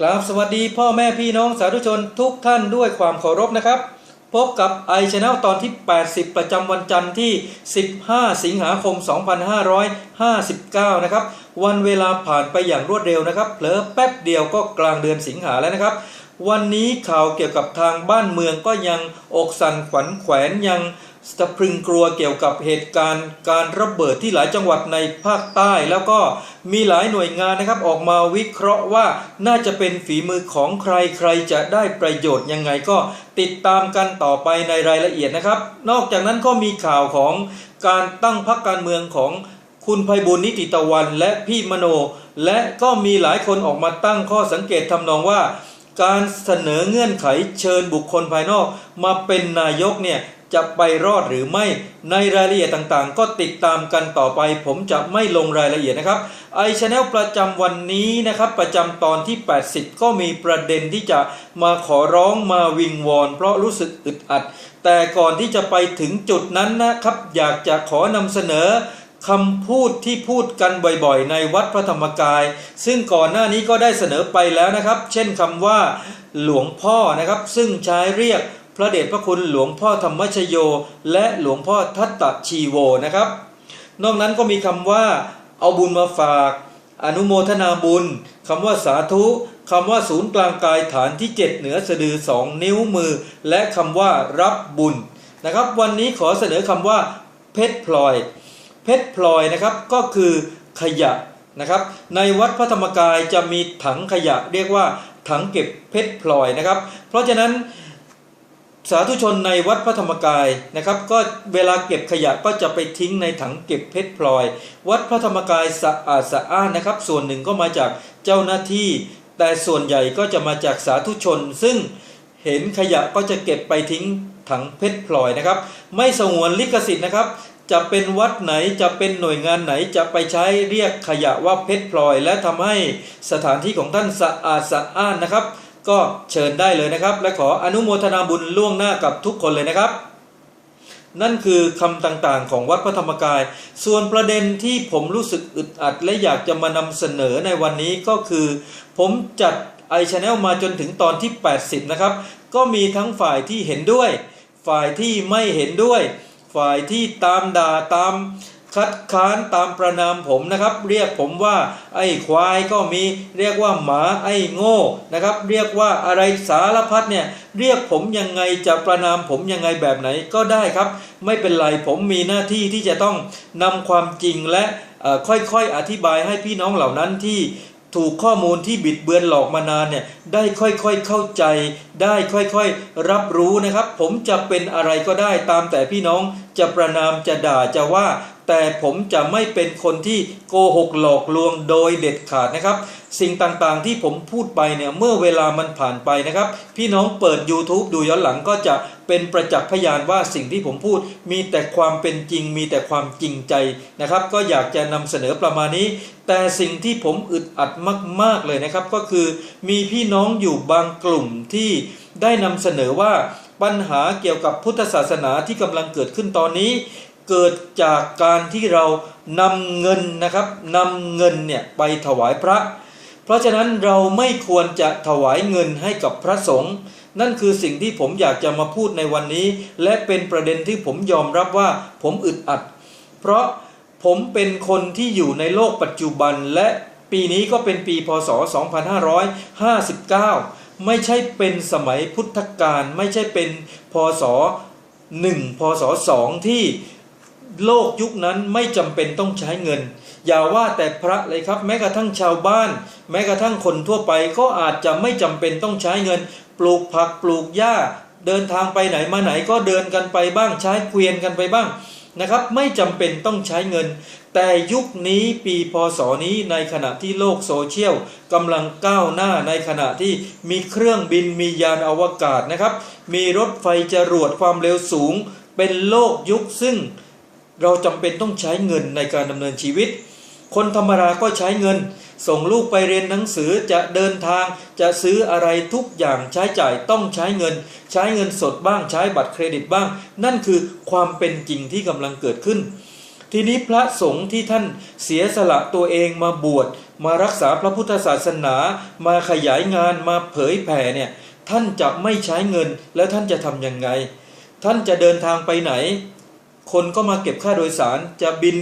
กราบสวัสดีพ่อแม่พี่น้องสาธุชนทุกท่านด้วยความเคารพนะครับ พบกับไอช n นลตอนที่ 80 ประจำวันจันทร์ที่ 15 สิงหาคม 2559 นะครับ วันเวลาผ่านไปอย่างรวดเร็วนะครับเผลอแป๊บเดียวก็กลางเดือนสิงหาแล้วนะครับ วันนี้ข่าวเกี่ยวกับทางบ้านเมืองก็ยังอกสั่นขวัญแขวนยัง สะพรึงกลัวเกี่ยวกับเหตุการณ์ การระเบิดที่หลายจังหวัดในภาคใต้ แล้วก็มีหลายหน่วยงานนะครับออกมาวิเคราะห์ว่าน่าจะเป็นฝีมือของใครใครจะได้ประโยชน์ยังไงก็ติดตามกันต่อไปในรายละเอียดนะครับ นอกจากนั้นก็มีข่าวของการตั้งพรรคการเมืองของคุณภัยบุญนิติตะวันและพี่มโน และก็มีหลายคนออกมาตั้งข้อสังเกตทำนองว่า การเสนอเงื่อนไขเชิญบุคคลภายนอก มาเป็นนายกเนี่ย จะไปรอดหรือไม่ในรายละเอียดต่างๆ ก็ติดตามกันต่อไป ผมจะไม่ลงรายละเอียดนะครับไอชแนลประจำวันนี้นะครับประจำตอนที่ 80 ก็มีประเด็นที่จะมาขอร้องมาวิงวอน เพราะรู้สึกอึดอัด แต่ก่อนที่จะไปถึงจุดนั้นนะครับ อยากจะขอนำเสนอคำพูดที่พูดกันบ่อยๆ ในวัดพระธรรมกาย ซึ่งก่อนหน้านี้ก็ได้เสนอไปแล้วนะครับ เช่นคำว่าหลวงพ่อนะครับ ซึ่งใช้เรียก พระเดชพระคุณหลวงพ่อธรรมชโย และหลวงพ่อทัตตชีโวนะครับ นอกนั้นก็มีคำว่า เอาบุญมาฝาก อนุโมทนาบุญคำว่าสาธุคำว่าศูนย์กลางกายฐานที่ 7 เหนือสะดือสองนิ้วมือ และคำว่ารับบุญนะครับ วันนี้ขอเสนอคำว่า เพชรพลอย เพชรพลอยนะครับก็คือขยะนะครับ ในวัดพระธรรมกายจะมีถังขยะเรียกว่าถังเก็บเพชรพลอยนะครับ เพราะฉะนั้น สาธุชนในวัดพระธรรมกายนะครับ ก็เวลาเก็บขยะก็จะไปทิ้งในถังเก็บเพชรพลอย วัดพระธรรมกายสะอาดสะอ้านนะครับ ส่วนหนึ่งก็มาจากเจ้าหน้าที่ แต่ส่วนใหญ่ก็จะมาจากสาธุชน ซึ่งเห็นขยะก็จะเก็บไปทิ้งถังเพชรพลอยนะครับ ไม่สงวนลิขสิทธิ์นะครับ จะเป็นวัดไหนจะเป็นหน่วยงานไหนจะไปใช้เรียกขยะว่าเพชรพลอย และทำให้สถานที่ของท่านสะอาดสะอ้านนะครับ ก็เชิญได้เลยนะครับ และขออนุโมทนาบุญล่วงหน้ากับทุกคนเลยนะครับ นั่นคือคำต่างๆ ของวัดพระธรรมกาย ส่วนประเด็นที่ผมรู้สึกอึดอัด และอยากจะมานำเสนอในวันนี้ก็คือ ผมจัดไอชแนลมาจนถึงตอนที่ 80 นะครับ ก็มีทั้งฝ่ายที่เห็นด้วย ฝ่ายที่ไม่เห็นด้วย ฝ่ายที่ตามด่าตาม คัดค้านตามประนามผมนะครับ เรียกผมว่า ไอ้ควายก็มี เรียกว่าหมาไอ้โง่นะครับ เรียกว่าอะไรสารพัดเนี่ยเรียกผมยังไงจะประนามผมยังไงแบบไหนก็ได้ครับ ไม่เป็นไรผมมีหน้าที่ที่จะต้องนำความจริงและค่อยๆอธิบายให้พี่น้องเหล่านั้นที่ถูกข้อมูลที่บิดเบือนหลอกมานานเนี่ยได้ค่อยๆเข้าใจ ได้ค่อยๆรับรู้นะครับ ผมจะเป็นอะไรก็ได้ตามแต่พี่น้องจะประนามจะด่าจะว่า แต่ผมจะไม่เป็นคนที่โกหกหลอกลวงโดยเด็ดขาดนะครับ สิ่งต่างๆที่ผมพูดไปเนี่ยเมื่อเวลามันผ่านไปนะครับ พี่น้องเปิด YouTube ดูย้อนหลังก็จะเป็นประจักษ์พยานว่าสิ่งที่ผมพูด มีแต่ความเป็นจริง มีแต่ความจริงใจนะครับ ก็อยากจะนำเสนอประมาณนี้ แต่สิ่งที่ผมอึดอัดมาก ๆเลยนะครับ ก็คือมีพี่น้องอยู่บางกลุ่มที่ได้นำเสนอว่าปัญหาเกี่ยวกับพุทธศาสนาที่กำลังเกิดขึ้นตอนนี้ เกิดจากการที่เรานำเงินนะครับนำเงินเนี่ยไปถวายพระ เพราะฉะนั้นเราไม่ควรจะถวายเงินให้กับพระสงฆ์นั่นคือสิ่งที่ผมอยากจะมาพูดในวันนี้ และเป็นประเด็นที่ผมยอมรับว่าผมอึดอัด เพราะผมเป็นคนที่อยู่ในโลกปัจจุบันและปีนี้ก็เป็นปีพศ 2559 ไม่ใช่เป็นสมัยพุทธกาลไม่ใช่เป็นพศ 1 พศ 2 ที่ โลกยุคนั้นไม่จำเป็นต้องใช้เงิน อย่าว่าแต่พระเลยครับ แม้กระทั่งชาวบ้าน แม้กระทั่งคนทั่วไปก็อาจจะไม่จำเป็นต้องใช้เงิน ปลูกผักปลูกหญ้า เดินทางไปไหนมาไหนก็เดินกันไปบ้างใช้เกวียนกันไปบ้างนะครับ ไม่จำเป็นต้องใช้เงิน แต่ยุคนี้ปีพศนี้ในขณะที่โลกโซเชียลกำลังก้าวหน้าในขณะที่มีเครื่องบินมียานอวกาศนะครับ มีรถไฟจรวดความเร็วสูง เป็นโลกยุคซึ่ง เราจำเป็นต้องใช้เงินในการดำเนินชีวิต คนธรรมดาก็ใช้เงิน ส่งลูกไปเรียนหนังสือจะเดินทางจะซื้ออะไรทุกอย่างใช้จ่ายต้องใช้เงิน ใช้เงินสดบ้างใช้บัตรเครดิตบ้าง นั่นคือความเป็นจริงที่กำลังเกิดขึ้น ทีนี้พระสงฆ์ที่ท่านเสียสละตัวเองมาบวชมารักษาพระพุทธศาสนา มาขยายงานมาเผยแผ่เนี่ยท่านจะไม่ใช้เงินแล้วท่านจะทำยังไง ท่านจะเดินทางไปไหน คนก็มาเก็บค่าโดยสารจะบิน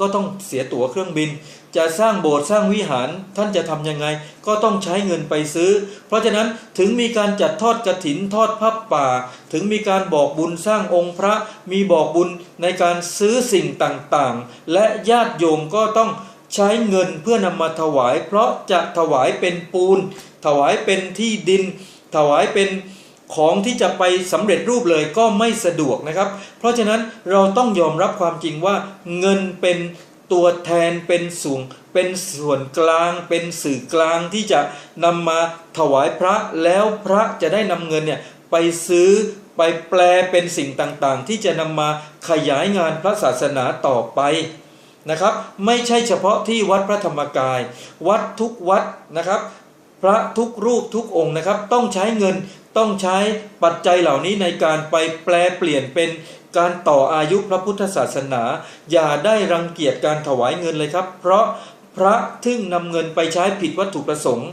ก็ต้องเสียตั๋วเครื่องบิน จะสร้างโบสถ์สร้างวิหารท่านจะทำยังไง ก็ต้องใช้เงินไปซื้อ เพราะฉะนั้นถึงมีการจัดทอดกระถินทอดผ้าป่า ถึงมีการบอกบุญสร้างองค์พระมีบอกบุญในการซื้อสิ่งต่างๆ และญาติโยมก็ต้องใช้เงินเพื่อนำมาถวาย เพราะจะถวายเป็นปูน ถวายเป็นที่ดิน ถวายเป็น ของที่จะไปสำเร็จรูปเลยก็ไม่สะดวกนะครับ เพราะฉะนั้นเราต้องยอมรับความจริงว่าเงินเป็นตัวแทนเป็นส่วนเป็นส่วนกลางเป็นสื่อกลางที่จะนำมาถวายพระแล้วพระจะได้นำเงินเนี่ยไปซื้อไปแปลเป็นสิ่งต่างๆ ที่จะนำมาขยายงานพระศาสนาต่อไปนะครับ ไม่ใช่เฉพาะที่วัดพระธรรมกาย วัดทุกวัดนะครับ พระทุกรูปทุกองค์นะครับ ต้องใช้เงิน ต้องใช้ปัจจัยเหล่านี้ในการไปแปลเปลี่ยนเป็นการต่ออายุพระพุทธศาสนา อย่าได้รังเกียจการถวายเงินเลยครับ เพราะพระทึ่งนำเงินไปใช้ผิดวัตถุประสงค์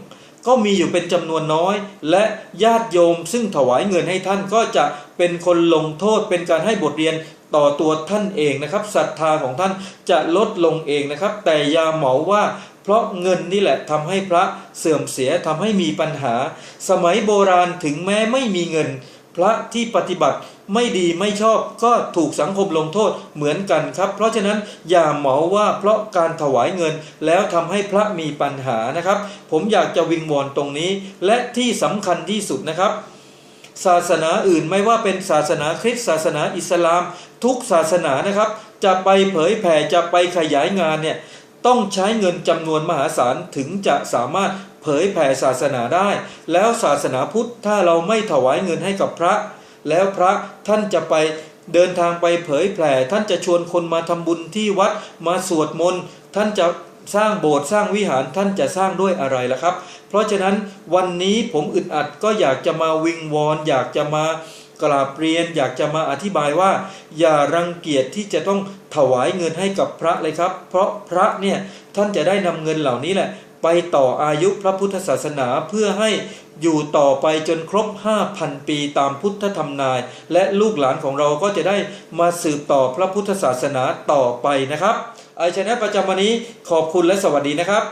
ก็มีอยู่เป็นจำนวนน้อย และญาติโยมซึ่งถวายเงินให้ท่านก็จะเป็นคนลงโทษเป็นการให้บทเรียนต่อตัวท่านเองนะครับศรัทธาของท่านจะลดลงเองนะครับ แต่อย่าเหมาว่า เพราะเงินนี่แหละทำให้พระเสื่อมเสียทำให้มีปัญหา สมัยโบราณถึงแม้ไม่มีเงิน พระที่ปฏิบัติไม่ดีไม่ชอบก็ถูกสังคมลงโทษเหมือนกันครับ เพราะฉะนั้นอย่าเหมาว่าเพราะการถวายเงินแล้วทำให้พระมีปัญหานะครับ ผมอยากจะวิงวอนตรงนี้ และที่สำคัญที่สุดนะครับ ศาสนาอื่นไม่ว่าเป็นศาสนาคริสต์ศาสนาอิสลาม ทุกศาสนานะครับ จะไปเผยแผ่จะไปขยายงานเนี่ย ต้องใช้เงินจำนวนมหาศาลถึงจะสามารถเผยแผ่ศาสนาได้ แล้วศาสนาพุทธถ้าเราไม่ถวายเงินให้กับพระ แล้วพระท่านจะไปเดินทางไปเผยแผ่ ท่านจะชวนคนมาทำบุญที่วัดมาสวดมนต์ท่านจะสร้างโบสถ์สร้างวิหารท่านจะสร้างด้วยอะไรล่ะครับ เพราะฉะนั้นวันนี้ผมอึดอัดก็อยากจะมาวิงวอนอยากจะมา กราบเรียนอยากจะมาอธิบายว่า อย่ารังเกียจที่จะต้องถวายเงินให้กับพระเลยครับ เพราะพระเนี่ยท่านจะได้นำเงินเหล่านี้แหละ ไปต่ออายุพระพุทธศาสนาเพื่อให้อยู่ต่อไปจนครบ 5,000 ปีตามพุทธธรรมนาย และลูกหลานของเราก็จะได้มาสืบต่อพระพุทธศาสนาต่อไปนะครับไอชนะประจำวันนี้ขอบคุณและสวัสดีนะครับ